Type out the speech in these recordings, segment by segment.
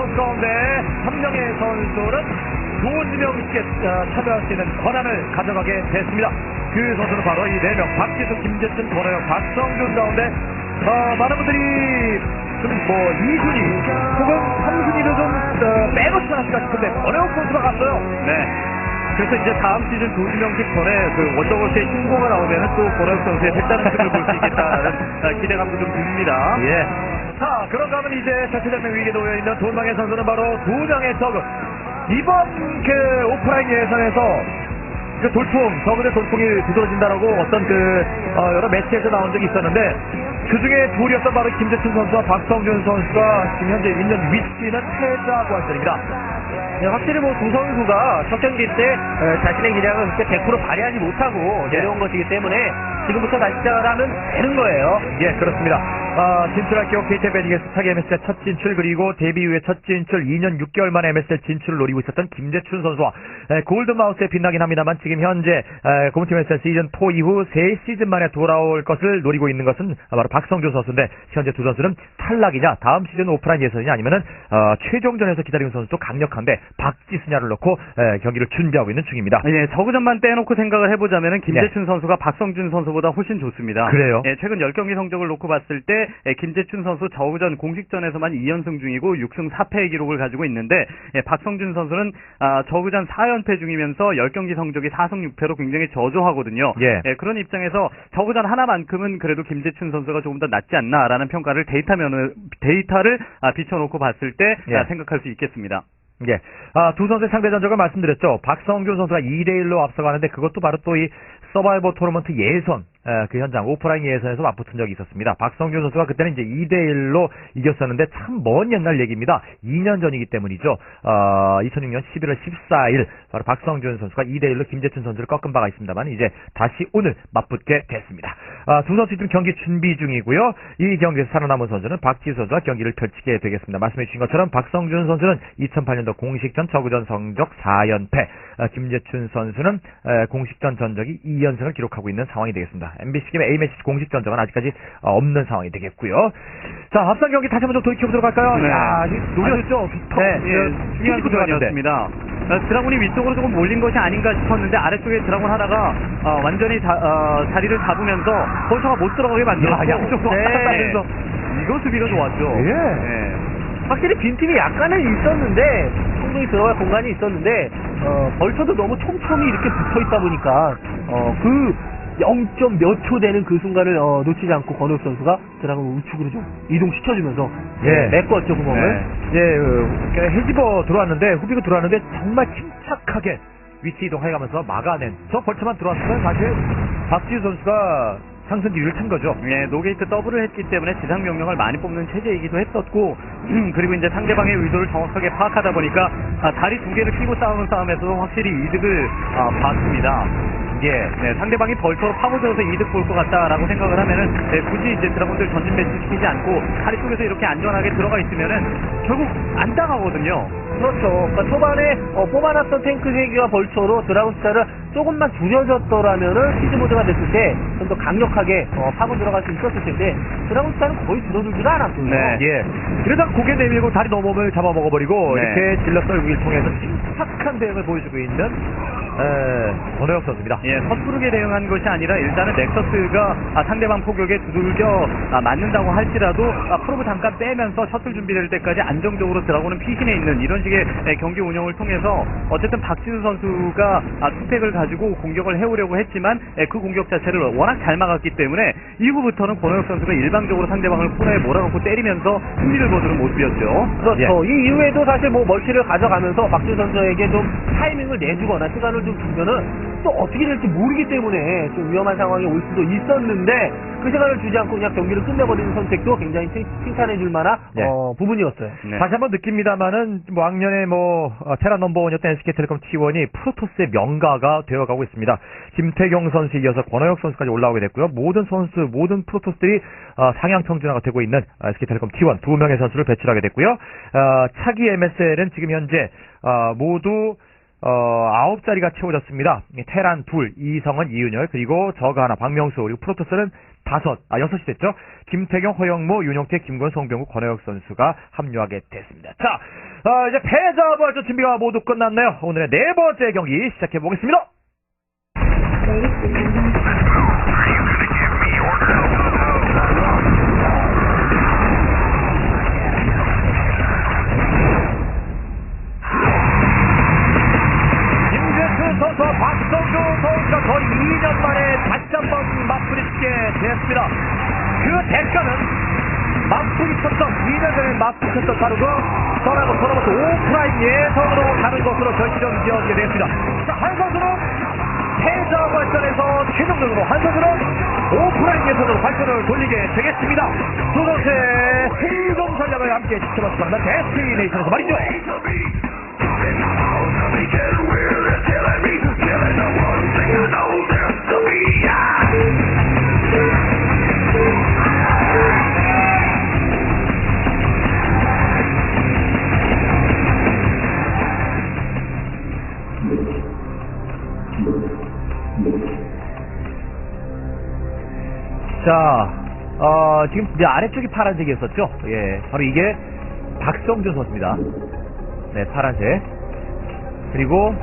선수 가운데 한 명의 선수는 조지명씨께 어, 참여할 수 있는 권한을 가져가게 됐습니다. 그 선수는 바로 이 네 명, 박지수, 김재춘, 권호영, 박성준 가운데 어, 많은 분들이 좀뭐 2순위 혹은 3순위를 좀 어, 빼놓지 않았을까 싶은데 권호영 선수가 갔어요. 네. 그래서 이제 다음 시즌 조지명식 전에 그 원더걸스의 신고가 나오면 또 권혁 선수의 색다른 모습을 볼 수 있겠다는 아, 기대감도 좀 듭니다. 예. 자, 그런가 하면 이제 자체자명 위기에 놓여 있는 돌망의 선수는 바로 두 명의 적은 이번 그 오프라인 예선에서 그 돌풍, 적은의 돌풍이 두드러진다라고 어떤 그 어, 여러 매체에서 나온 적이 있었는데 그 중에 둘이었던 바로 김재춘 선수와 박성준 선수가 지금 현재 있는 위치는 패자고 할 것입니다. 네, 확실히 뭐두 선수가 첫 경기 때 어, 자신의 기량을 그렇게 100% 발휘하지 못하고 내려온 것이기 때문에 지금부터 다시 시작을 하면 되는 거예요. 예, 그렇습니다. 아, 진출할 경우 KT 베니게스 차기 MSL 첫 진출 그리고 데뷔 후에 첫 진출 2년 6개월 만에 MSL 진출을 노리고 있었던 김재춘 선수와 에, 골드마우스에 빛나긴 합니다만 지금 현재 에, 고무팀 MSL 시즌 4 이후 3시즌 만에 돌아올 것을 노리고 있는 것은 바로 박성준 선수인데 현재 두 선수는 탈락이냐 다음 시즌 오프라인 예선이냐 아니면은 어, 최종전에서 기다리는 선수도 강력한데 박지수냐를 놓고 에, 경기를 준비하고 있는 중입니다. 예, 저그전만 떼놓고 생각을 해보자면 김재춘 선수가 박성준 선수보다 훨씬 좋습니다. 네. 그래요? 예, 최근 10경기 성적을 놓고 봤을 때 예, 김재춘 선수 저그전 공식전에서만 2연승 중이고 6승 4패의 기록을 가지고 있는데 예, 박성준 선수는 아, 저그전 4연패 중이면서 10경기 성적이 4승 6패로 굉장히 저조하거든요. 예. 그런 입장에서 저그전 하나만큼은 그래도 김재춘 선수가 조금 더 낫지 않나라는 평가를 데이터면을 데이터를 아, 비춰놓고 봤을 때 예. 아, 생각할 수 있겠습니다. 예. 아, 두 선수의 상대 전적을 말씀드렸죠. 박성준 선수가 2대1로 앞서가는데 그것도 바로 또 이 서바이벌 토너먼트 예선, 에, 그 현장, 오프라인 예선에서 맞붙은 적이 있었습니다. 박성준 선수가 그때는 이제 2대1로 이겼었는데 참 먼 옛날 얘기입니다. 2년 전이기 때문이죠. 어, 2006년 11월 14일, 바로 박성준 선수가 2대1로 김재춘 선수를 꺾은 바가 있습니다만 이제 다시 오늘 맞붙게 됐습니다. 아, 두 선수 지금 경기 준비 중이고요. 이 경기에서 살아남은 선수는 박지수 선수와 경기를 펼치게 되겠습니다. 말씀해 주신 것처럼 박성준 선수는 2008년도 공식전 저그전 성적 4연패, 아, 김재춘 선수는 에, 공식전 전적이 2연승을 기록하고 있는 상황이 되겠습니다. MBC 게임 A매치 공식 전적은 아직까지 어, 없는 상황이 되겠고요. 자, 앞선 경기 다시 한번 좀 돌이켜보도록 할까요? 네. 야, 노렸죠? 네, 예, 예, 중요한. 구간이었습니다. 어, 드라군이 위쪽으로 조금 몰린 것이 아닌가 싶었는데 아래쪽에 드라군 하나가 어, 완전히 자, 어, 자리를 잡으면서 벌처가 못 들어가게 만들었고 야, 양쪽으로 하면서. 이거 수비가 좋았죠. 예. 예. 확실히 빈틈이 약간은 있었는데 충분히 들어갈 공간이 있었는데 어, 벌처도 너무 촘촘히 이렇게 붙어 있다 보니까 어, 그 0점 몇 초 되는 그 순간을 어, 놓치지 않고 권혁 선수가 드라곤 우측으로 좀 이동시켜주면서 예. 메꿨죠 구멍을. 네. 예, 어, 그 헤지버 들어왔는데 후비가 들어왔는데 정말 침착하게 위치 이동해가면서 막아낸 저 벌처만 들어왔으면 사실 박지우 선수가 상승 기류를 찬 거죠. 예, 노게이트 더블을 했기 때문에 지상 명령을 많이 뽑는 체제이기도 했었고, 음, 그리고 이제 상대방의 의도를 정확하게 파악하다 보니까 아, 다리 두 개를 끼고 싸우는 싸움에서도 확실히 이득을 아, 봤습니다. 예, 네, 상대방이 벌처로 파고들어서 이득 볼 것 같다라고 생각을 하면은 네, 굳이 이제 드라곤들 전진 배치 시키지 않고 다리 쪽에서 이렇게 안전하게 들어가 있으면은 결국 안 당하거든요. 그렇죠. 그러니까 초반에 어, 뽑아놨던 탱크 세기와 벌처로 드라곤 스타를 조금만 줄여줬더라면은 시즈 모드가 됐을 때 좀 더 강력하게 어, 파고 들어갈 수 있었을 텐데 드라곤 스타는 거의 줄어들지도 않았고요. 네. 예. 그래서 고개 내밀고 다리 넘어을 잡아먹어버리고 네. 이렇게 질러 썰기를 통해서 침착한 대응을 보여주고 있는 에, 권호혁 선수입니다. 예, 섣부르게 대응한 것이 아니라 일단은 넥서스가 아, 상대방 포격에 두들겨 아, 맞는다고 할지라도 아, 프로브 잠깐 빼면서 셔틀 준비될 때까지 안정적으로 드라고는 피신해 있는 이런 식의 예, 경기 운영을 통해서 어쨌든 박지수 선수가 아, 투팩을 가지고 공격을 해오려고 했지만 예, 그 공격 자체를 워낙 잘 막았기 때문에 이후부터는 권호혁 선수가 일방적으로 상대방을 코너에 몰아넣고 때리면서 승리를 거두는 모습이었죠. 그렇죠. 이 이후에도 사실 뭐 멀티를 가져가면서 박준 선수에게 좀 타이밍을 내주거나 시간을 좀 주면은 또 어떻게 될지 모르기 때문에 좀 위험한 상황이 올 수도 있었는데 그 시간을 주지 않고 그냥 경기를 끝내버리는 선택도 굉장히 칭- 칭찬해줄 만한 네. 어, 부분이었어요. 네. 다시 한번 느낍니다만은 뭐 왕년에 뭐 어, 테라 넘버원이었던 SK텔레콤 T1이 프로토스의 명가가 되어가고 있습니다. 김태경 선수에 이어서 권호혁 선수까지 올라오게 됐고요. 모든 선수, 모든 프로토스들이 어, 상향 평준화가 되고 있는 어, SK텔레콤 T1 두 명의 선수를 배출하게 됐고요. 어, 차기 MSL은 지금 현재 어, 모두 어, 아홉 자리가 채워졌습니다. 테란 둘, 이성은 이윤열, 그리고 저가 하나, 박명수, 그리고 프로토스는 다섯, 아, 여섯이 됐죠. 김태경, 허영무, 윤용태, 김건, 송병구, 권혜혁 선수가 합류하게 됐습니다. 자, 아, 이제 패자 부활전 준비가 모두 끝났네요. 오늘의 네 번째 경기 시작해 보겠습니다. 생존 전략을 함께 지켜 어, 지금 이제 아래쪽이 파란색이었었죠? 예, 바로 이게 박성준 선수입니다. 네, 파란색. 그리고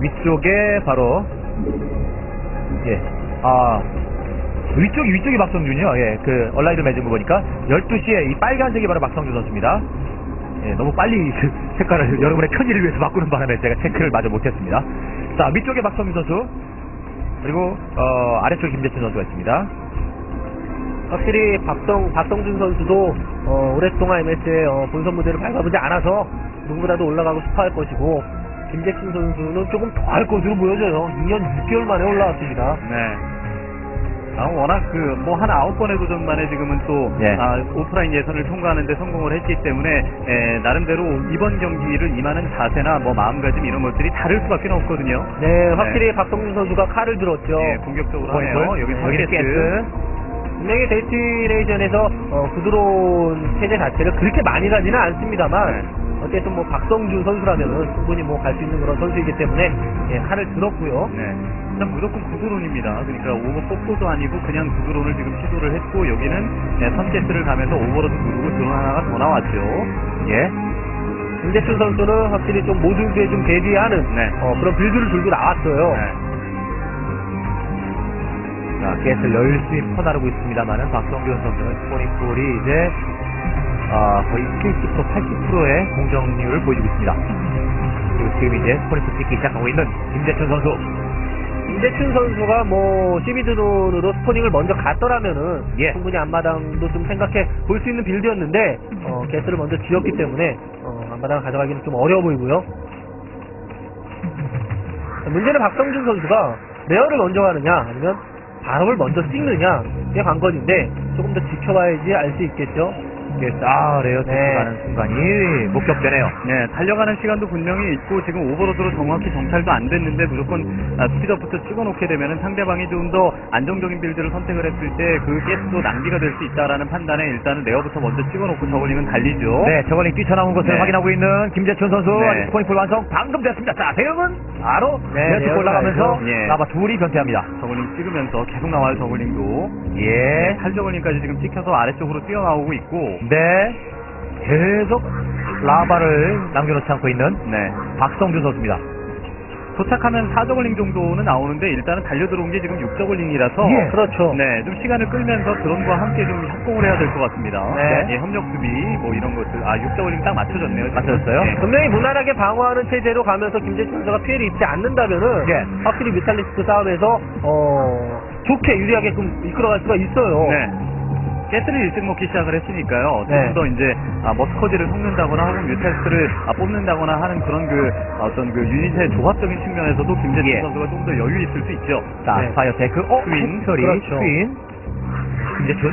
위쪽에 바로 예, 아 위쪽이 위쪽이 박성준이요. 예, 그 얼라이드 맺은 거 보니까 12시에 이 빨간색이 바로 박성준 선수입니다. 예, 너무 빨리 그 색깔을 여러분의 편의를 위해서 바꾸는 바람에 제가 체크를 마저 못했습니다. 자, 위쪽에 박성준 선수 그리고 어, 아래쪽에 김재춘 선수가 있습니다. 확실히 박성, 박성준 선수도 어, 오랫동안 MS의 어, 본선 무대를 밟아보지 않아서 누구보다도 올라가고 싶어 할 것이고 김재춘 선수는 조금 더 할 것으로 보여져요. 2년 6개월 만에 올라왔습니다. 네. 아, 워낙 그, 뭐, 한 아홉 번의 도전 만에 지금은 또, 예. 아, 오프라인 예선을 통과하는데 성공을 했기 때문에, 에, 나름대로 이번 경기를 임하는 자세나 뭐, 마음가짐 이런 것들이 다를 수밖에 없거든요. 네, 확실히 박성준 선수가 칼을 들었죠. 예, 공격적으로. 하네요. 여기 네, 여기 여기는 게스. 분명히 데스티네이션에서 어, 부드러운 체제 자체를 그렇게 많이 가지는 않습니다만 네. 어쨌든 뭐 박성준 선수라면은 충분히 뭐 갈 수 있는 그런 선수이기 때문에 예, 칼을 들었고요. 네. 일단 무조건 구드론입니다. 그러니까 오버 뽑고도 아니고 그냥 구드론을 지금 시도를 했고 여기는 네, 선제스를 가면서 오버로드 누르고 드론 하나가 더 나왔죠. 예. 김재춘 선수는 확실히 좀 모두에 좀 대비하는 네. 어, 그런 빌드를 들고 나왔어요. 네. 자, 게스를 열심히 퍼나르고 있습니다만은 박성균 선수는 스포닝풀이 이제 아, 거의 70% 80%의 공정률을 보여주고 있습니다. 그리고 지금 이제 스포닝풀 찍기 시작하고 있는 김재춘 선수. 김재춘 선수가 뭐 시비드론으로 스포닝을 먼저 갔더라면은 예. 충분히 앞마당도 좀 생각해 볼 수 있는 빌드였는데 어, 게스를 먼저 지었기 때문에 어, 앞마당을 가져가기는 좀 어려워 보이고요. 문제는 박성준 선수가 레어를 먼저 가느냐 아니면 발업을 먼저 찍느냐 이게 관건인데 조금 더 지켜봐야지 알 수 있겠죠. 게스, 아, 레어 네. 들어가는 순간이 목격되네요. 네, 달려가는 시간도 분명히 있고 지금 오버로드로 정확히 정찰도 안 됐는데 무조건 아, 스피드업부터 찍어놓게 되면은 상대방이 좀 더 안정적인 빌드를 선택을 했을 때그 가스도 낭비가 될 수 있다라는 판단에 일단은 레어부터 먼저 찍어놓고 저글링은 달리죠. 네, 저걸링 뛰쳐나온 것을 네. 확인하고 있는 김재춘 선수. 네. 스포닝풀 완성 방금 됐습니다. 자, 대응은 바로 네, 레어 찍고 올라가면서 예. 나바 둘이 변태합니다. 저글링 찍으면서 계속 나와요 저글링도. 예. 탈저글링까지 지금 찍혀서 아래쪽으로 뛰어나오고 있고. 네. 계속 라바를 남겨놓지 않고 있는 네. 박성준 선수입니다. 도착하면 4저글링 정도는 나오는데 일단은 달려들어온 게 지금 6저글링이라서 예. 그렇죠. 네, 좀 시간을 끌면서 드론과 함께 좀 협공을 해야 될 것 같습니다. 네. 예, 협력 수비 뭐 이런 것들. 아, 6저글링 딱 맞춰졌네요. 맞춰졌어요? 예. 분명히 무난하게 방어하는 체제로 가면서 김재춘 선수가 피해를 입지 않는다면은 예. 확실히 뮤탈리스트 싸움에서 어 좋게 유리하게끔 이끌어갈 수가 있어요. 네. 가스를 일찍 먹기 시작을 했으니까요. 네. 더 이제 아, 머스커지를 섞는다거나 혹은 뮤테스트를 아, 뽑는다거나 하는 그런 그 어떤 그 유닛의 조합적인 측면에서도 김재준 예. 선수가 좀 더 여유 있을 수 있죠. 자, 네. 스파이어 테크, 어, 트윈. 팩토리, 그렇죠. 트윈. 김재춘.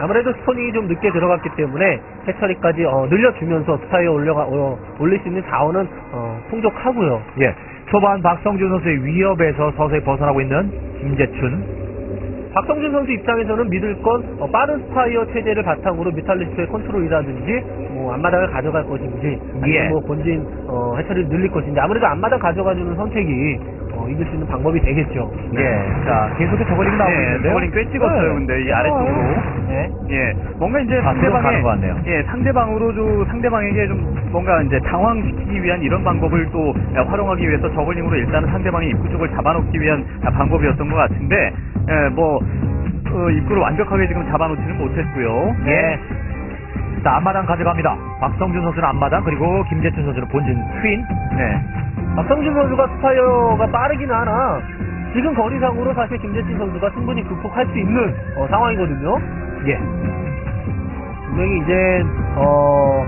아무래도 스포닝이 좀 늦게 들어갔기 때문에 해처리까지 어, 늘려주면서 스타이어 올려가 어, 올릴 수 있는 자원은 어, 풍족하고요. 예. 초반 박성준 선수의 위협에서 서서히 벗어나고 있는 김재춘. 박성준 선수 입장에서는 믿을 건 어, 빠른 스파이어 체제를 바탕으로 뮤탈리스트의 컨트롤이라든지 뭐 앞마당을 가져갈 것인지 아니면 예. 뭐 본진 어, 해처리를 늘릴 것인지 아무래도 앞마당 가져가주는 선택이 어, 이길 수 있는 방법이 되겠죠. 예. 자, 계속해서 저걸링 나오고 예. 저걸링 꽤 찍었어요, 근데 이 아래쪽으로. 네. 예, 뭔가 이제 아, 상대방의 것 같네요. 예 상대방으로 좀 상대방에게 좀 뭔가 이제 당황시키기 위한 이런 방법을 또 예, 활용하기 위해서 저글링으로 일단은 상대방의 입구 쪽을 잡아놓기 위한 아, 방법이었던 것 같은데 예, 뭐 어, 입구를 완벽하게 지금 잡아놓지는 못했고요. 예. 자, 앞마당 가져갑니다. 박성준 선수는 앞마당, 그리고 김재춘 선수는 본진 트윈. 네. 박성준 선수가 스파이어가 빠르긴 하나 지금 거리상으로 사실 김재진 선수가 충분히 극복할 수 있는 어, 상황이거든요. 예. 분명히 이제 어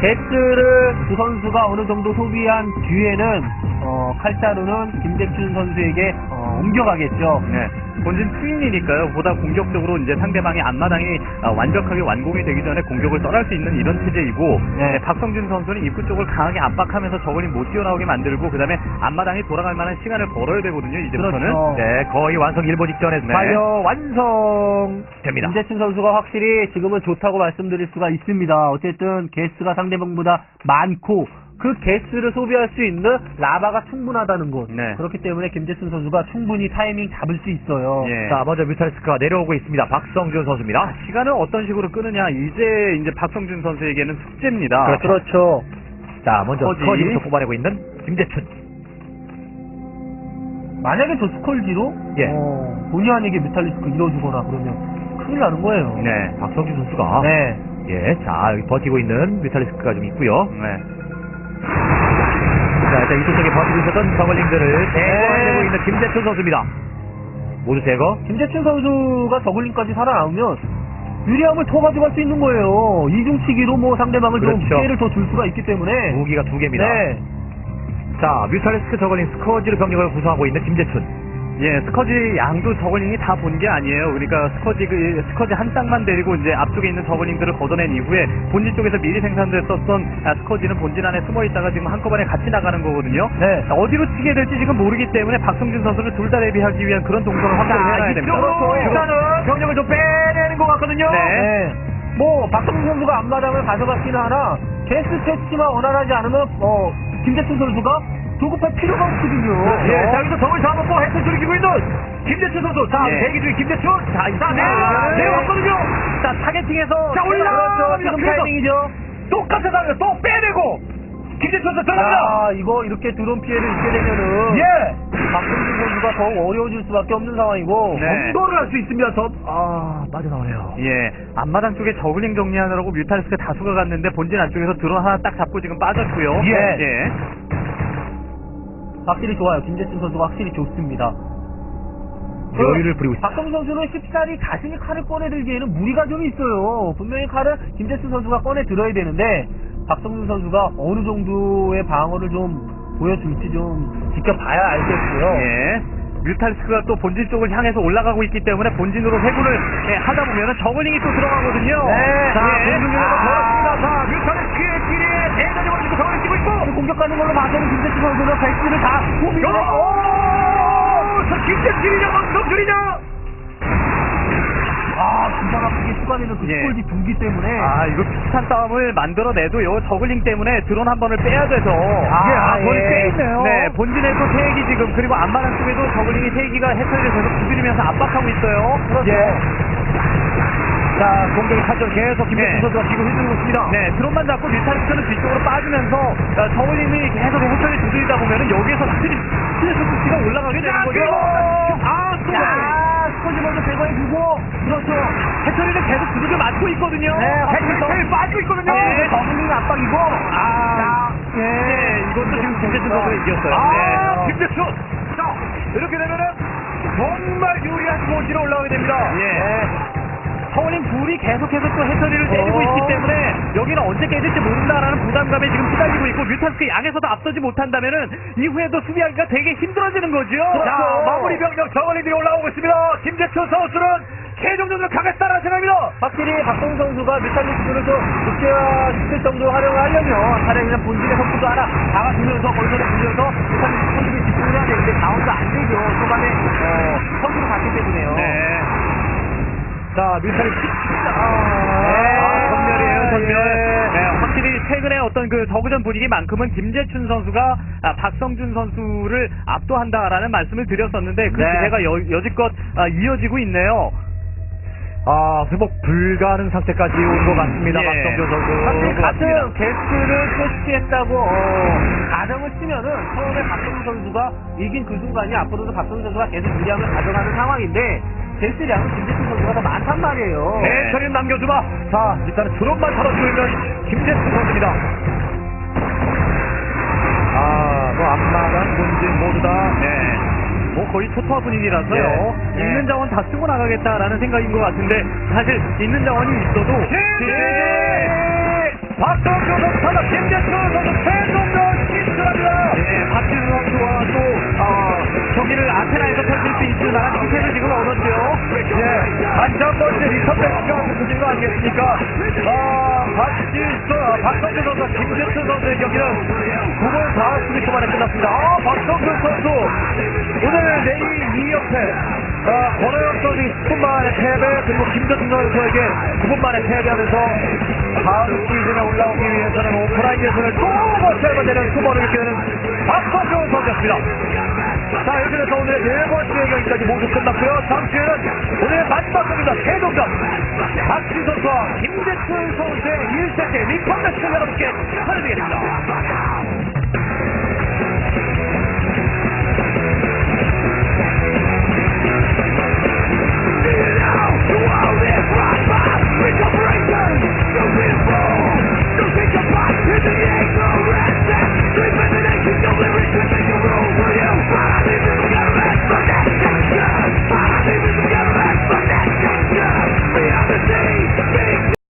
게스를 두 선수가 어느 정도 소비한 뒤에는 어 칼자루는 김재춘 선수에게 어, 옮겨가겠죠. 네. 본진 트윈이니까요. 보다 공격적으로 이제 상대방의 앞마당이 아, 완벽하게 완공이 되기 전에 공격을 떠날 수 있는 이런 체제이고 네. 네, 박성준 선수는 입구 쪽을 강하게 압박하면서 저글링 못 뛰어나오게 만들고 그다음에 앞마당이 돌아갈 만한 시간을 벌어야 되거든요. 이제부터는. 그렇죠. 네, 거의 완성 일보 직전에 네. 스파이어 완성 됩니다. 김재춘 선수가 확실히 지금은 좋다고 말씀드릴 수가 있습니다. 어쨌든 게스가 상대방보다 많고 그 게스를 소비할 수 있는 라바가 충분하다는 것. 네. 그렇기 때문에 김재춘 선수가 충분히 타이밍 잡을 수 있어요. 예. 자, 먼저 뮤탈리스크가 내려오고 있습니다. 박성준 선수입니다. 시간을 어떤 식으로 끄느냐 이제 이제 박성준 선수에게는 숙제입니다. 그렇죠. 그렇죠. 자, 먼저 스커지. 스커지부터 뽑아내고 있는 김재춘. 만약에 저 스컬지로 예. 어, 본의 아니게 뮤탈리스크 잃어주거나 그러면 큰일 나는 거예요. 네. 박성준 선수가 네. 예, 자, 여기 버티고 있는 뮤탈리스크가 좀 있고요. 네. 자, 일단 이쪽 쪽에 버티고 있었던 저글링들을 네. 제거해내고 있는 김재춘 선수입니다. 모두 제거. 김재춘 선수가 저글링까지 살아나오면 유리함을 더 가져갈 수 있는 거예요. 이중치기로 뭐 상대방을 좀 그렇죠. 피해를 더 줄 수가 있기 때문에. 무기가 두 개입니다. 네. 자, 뮤탈리스크 저글링 스커지로 병력을 구성하고 있는 김재춘. 예, 스커지 양도 저글링이 다 본 게 아니에요. 그러니까 스커지 그 스커지 한 쌍만 데리고 이제 앞쪽에 있는 저글링들을 걷어낸 이후에 본진 쪽에서 미리 생산됐었던 아, 스커지는 본진 안에 숨어 있다가 지금 한꺼번에 같이 나가는 거거든요. 네. 자, 어디로 튀게 될지 지금 모르기 때문에 박성준 선수를 둘 다 대비하기 위한 그런 동선을 확보를 해놔야 됩니다. 이쪽으로 일단은 병력을 좀 빼내는 것 같거든요. 네. 네. 뭐 박성준 선수가 앞마당을 가져갔긴 하나 게스 테스트만 원활하지 않으면 어 김재춘 선수가 조급할 필요가 없거든요. 예, 자, 여기서 덩을 잡아먹고 헤트 줄이고 있는 김재춘 선수. 자, 예. 대기 중에 김재춘. 자, 자, 네. 네, 내려왔거든요. 자, 타겟팅에서 자, 올라! 그렇죠. 지금 그래서 타이밍이죠. 똑같은 상황에서 또 빼내고 김재춘 선수 들어갑니다. 아, 이거 이렇게 드론 피해를 입게 되면은 예. 박성준 선수가 더욱 어려워질 수밖에 없는 상황이고 네. 검거를 할 수 있습니다. 저, 아, 빠져나오네요. 예, 앞마당 쪽에 저글링 정리하느라고 뮤탈리스크 다수가 갔는데 본진 안쪽에서 드론 하나 딱 잡고 지금 빠졌고요. 예. 예. 확실히 좋아요. 김재춘 선수가 확실히 좋습니다. 여유를 부리고 있습니다. 박성준 선수는 쉽사리 자신이 칼을 꺼내들기에는 무리가 좀 있어요. 분명히 칼을 김재춘 선수가 꺼내 들어야 되는데 박성준 선수가 어느 정도의 방어를 좀 보여줄지 좀 지켜봐야 알겠고요. 예. 뮤탈리스크가 또 본진 쪽을 향해서 올라가고 있기 때문에 본진으로 회군을 예, 하다 보면 저글링이 또 들어가거든요. 네. 자, 예. 공중전에서 걸었습니다. 자, 길에 대단히 멀리고 저걸 뛰고 있고. 공격하는 걸로 봐서는 김재춘 선수는 베스트를 다 오! 저 김재춘이냐, 박성준이냐? 아, 기가 막히게 추가되는 그 예. 스콜지 두기 때문에 아, 이거 비슷한 싸움을 만들어내도 요, 저글링 때문에 드론 한 번을 빼야 돼서. 아, 예, 아, 거의 예. 꽤 있네요. 네, 본진에도 세기 지금, 그리고 안마랑 쪽에도 저글링이 세기가 해처리를 계속 두드리면서 압박하고 있어요. 예. 자, 공격의 타전 계속 김재춘 네. 선수가 지금 흔들고 있습니다. 네, 드론만 잡고 뮤탈리스크는 뒤쪽으로 빠지면서 어, 저글링이 계속 해처리 두드리다 보면은 여기에서 스트리, 스트레스 수치가 올라가게 되는 자, 거죠. 아, 또. 야, 스콜지 먼저 제거해 주고 그렇죠. 해처리는 계속 두들겨 맞고 있거든요. 네, 해철이 빠지고 있거든요. 네. 더블링 압박이고 아, 예, 이것도 지금 김재준 선수가 이겼어요. 아, 네. 김재춘! 자, 이렇게 되면은 정말 유리한 포지로 올라가게 됩니다. 예. 서울님 둘이 계속해서 또 해처리를 때리고 어. 있기 때문에 여기는 언제 깨질지 모른다라는 부담감에 지금 시달리고 있고 뮤탄스크 양에서도 앞서지 못한다면은 이후에도 수비하기가 되게 힘들어지는 거죠. 자, 마무리 병력 저걸리들이 올라오고 있습니다. 김재춘 선수는 최종 전을 가겠다는 생각입니다. 확실히 박동 선수가 뮤탈리스크를 좀 극대화시킬 정도로 활용을 하려면 차라리 그냥 본진의 선수도 하나 잡아주면서 거기서 주면서 뮤탈리스크 선수에 집중을 해야 되는데 다운도 안 되죠. 초반에 어, 선수로 갔기 때문에요. 네. 자, 뮤탈이 아, 전멸이에요, 전멸. 예. 네, 확실히 최근에 어떤 그 저그전 분위기만큼은 김재춘 선수가 아, 박성준 선수를 압도한다라는 말씀을 드렸었는데 그 네. 기세가 여, 여지껏 아, 이어지고 있네요. 아, 회복 불가능 상태까지 온 것 같습니다. 예. 박성준 선수. 사실. 같은 게스트를 캐스트했다고 어, 가정을 치면은 처음에 박성준 선수가 이긴 그 순간이 앞으로도 박성준 선수가 계속 유리함을 가져가는 상황인데 게스트량은 김재춘 선수가 더 많단 말이에요. 네, 처리 남겨주마. 자, 일단은 드론만 있는 김재수 선수입니다. 아, 뭐 앞마당 본진 모두 다. 네. 뭐 거의 초토화 분위기라서요. 네. 있는 자원 다 쓰고 나가겠다라는 생각인 것 같은데 사실 있는 자원이 있어도 지지! 박성준 선수가 김재수 선수 최종전 진출합니다. 네, 박지수 선수와 또 어, 경기를 아테나에서 펼칠 수 있을 만한 기세를 지금 얻었죠. 예, 한장 번째 리턴 매치가 붙어진 거 아니겠습니까? 아, 박지수, 아, 박성준 선수와 김재수 선수의 경기는 9분 40초 만에 끝났습니다. 아, 박성준 선수, 오늘 내일 2연패, 아, 권호영 선수 10분 만에 패배, 그리고 김재수 선수에게 9분 만에 패배하면서 다음 시즌에 올라오기 위해서는 오프라인 예선을 또 버텨야 되는 수모를 겪게 되는 박성준 선수였습니다. 자, 이렇게 해서 오늘의 네 번째 경기까지 모두 끝났고요. 다음 주에는 오늘의 마지막 경기입니다. 최종전. 박진 선수와 김대철 선수의 1세트 리턴 매치를 여러분께 전해드리겠습니다. Break up, break up, so beautiful. Don't think about it, the angle.